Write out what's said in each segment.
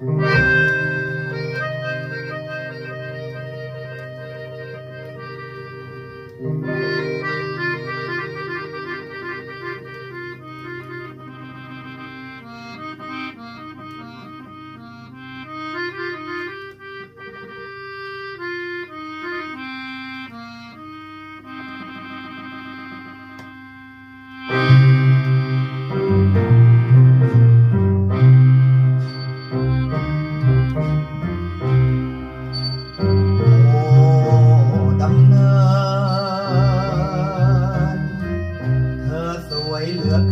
โ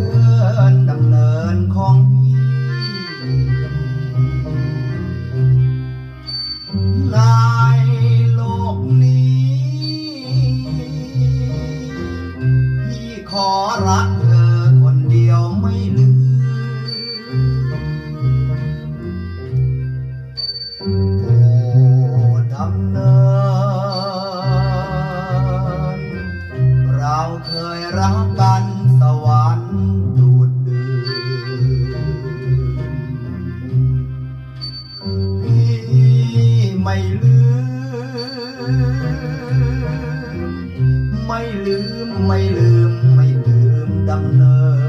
อเกินดำเนินของพี่ในโลกนี้ พี่ขอรักเธอคนเดียวไม่ลืมโอ้ดำเนิน เราเคยรักกันสวรรค์ ดูดดื่มพี่ไม่ลืม ไม่ลืม ไม่ลืม ไม่ลืมดำเนิน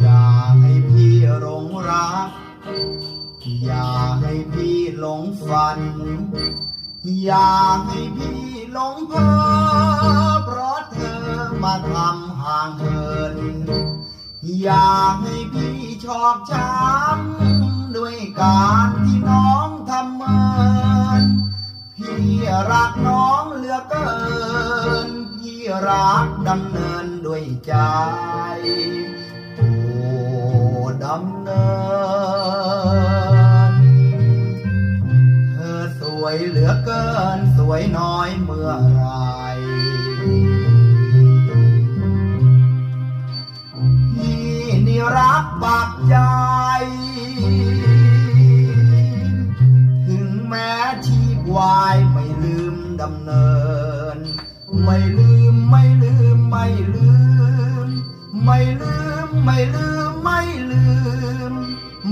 อย่าให้พี่หลงรัก อย่าให้พี่หลงฝัน อย่าให้พี่หลงเพ้อเพราะเธอมาทำห่างเหินอย่าให้พี่ชอกช้ำด้วยการที่น้องทำเมินพี่รักน้องเหลือเกิน พี่รักดำเนินด้วยใจโอ้ดำเนิน วยน้อยเมื่อไรพี่นี่รักบากใจ ถึงแม้ชีพวายไม่ลืมดำเนิน ไม่ลืมไม่ลืมไม่ลืม ไม่ลืมไม่ลืมไม่ลืม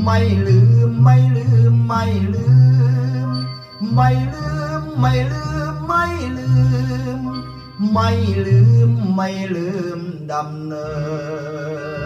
ไม่ลืมไม่ลืมไม่ลืมไม่ลืม ไม่ลืมไม่ลืม ไม่ลืมไม่ลืมดำเนิน